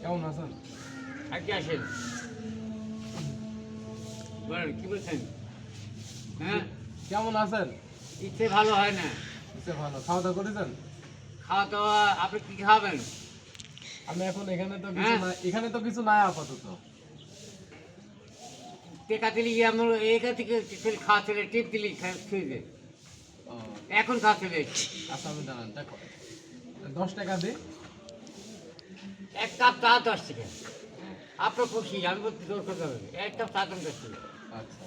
কেমন আছেন? কি বলছেন? হ্যাঁ? কেমন আছেন? ইচ্ছে ভালো হয় না। ইচ্ছে ভালো। খাওয়া দাওয়া করেছেন? খাওয়া দাওয়া আপনি কি খাবেন? আমি এখন এখানে তো কিছু হ্যাঁ? না এখানে তো কিছু নাই আপাতত। টেকা দিলি গিয়ে আমার এখান থেকে খাওয়া ছেলে টিপ দিলি খেয়ে দে। ও, এখন খাওয়া ছেলে আচ্ছা আমি দাঁড়ান দেখো। দশ টাকা দিই এক কাপ চা দশ টাকা। আপনার খুশি আমি বলছি জোর করতে হবে। এক কাপ চা দাম দশ টাকা। আচ্ছা।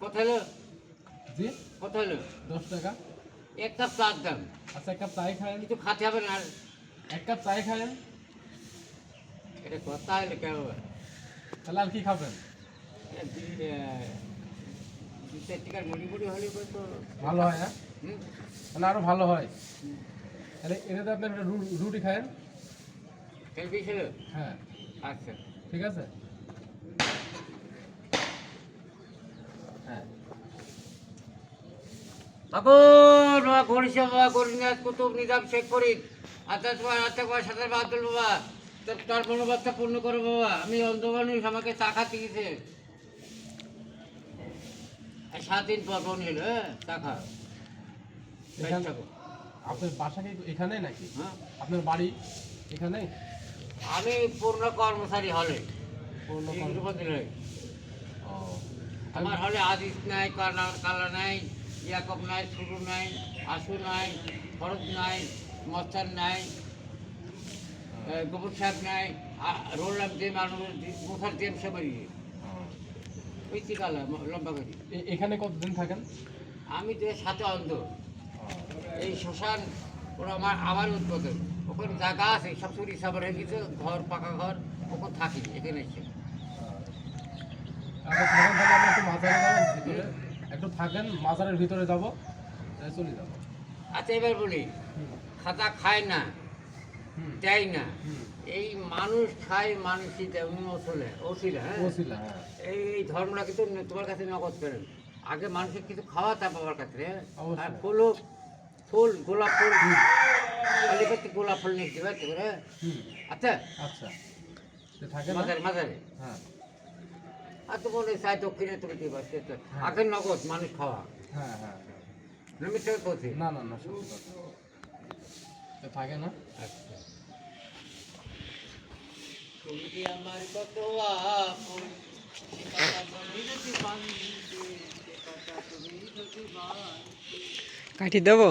কত হলো? জি? কত হলো? দশ টাকা। এক কাপ চার দাম আচ্ছা এক কাপ চাই খায়েন। কিছু খাতে হবে না। এক কাপ চাই খায়েন। এটা কথা হলে কেন তাহলে আর কি খাবেন? ভালো হয় হুম তাহলে আরও ভালো হয়। তাহলে এটাতে আপনি একটা রুটি খায়েন। হ্যাঁ। আচ্ছা ঠিক আছে? হ্যাঁ বাবা গরিষা বাবা গরিনাথ কুতুব নিজাম শেখ ফরিদ। আচ্ছা তোমার আচ্ছা সাথে আব্দুল বাবা। তোর মনোবার্তা পূর্ণ করো বাবা। আমি অন্ধমানুষ আমাকে খাতে গেছে সাত দিন পর বোন এলো হ্যাঁ থাকো। আপনার বাসা কি এখানে নাকি? হ্যাঁ। আপনার বাড়ি এখানে? আমি পূর্ণ কর্মচারী হলে। আমার হলে আদিস নাই কালা কালা নাই ইয়াকব নাই সুরু নাই আশু নাই ফরজ নাই মস্তান নাই গোবর সাহেব নাই রোলাম দিয়ে মানুষ মুখার দিয়ে সবাই। ওই কালা লম্বা করি। এখানে কতদিন থাকেন? আমি তো সাথে অন্ধ। এই শ্মশান ওরা আমার আমার উদ্বোধন। ওখানে জায়গা আছে সব চুরি সাবার হয়ে গেছে ঘর পাকা ঘর ওখানে থাকি এখানে এসে। আচ্ছা একটু থাকেন মাজারের ভিতরে যাব চলে যাব। আচ্ছা এবার বলি খাতা খায় না দেয় না? এই মানুষ খায় মানুষই দেয় উনি ওসলে ওসিলা হ্যাঁ? হ্যাঁ। এই এই ধর্মটা কিন্তু তোমার কাছে নগদ করেন আগে মানুষের কিছু খাওয়া তা বাবার কাছে হ্যাঁ? আর ফুল ফুল গোলাপ ফুল খালি করতে গোলাপ ফুল নিয়ে দিবে তো করে আচ্ছা। আচ্ছা? মাজারে মাজারে হ্যাঁ। আর তো মনে হয় চাই দক্ষিণে তুমি তো হ্যাঁ। আগে নগদ মানুষ খাওয়া। হ্যাঁ হ্যাঁ। না না না থাকে না? আচ্ছা। তুমি আমার কত আপন। কাঠি দেবো?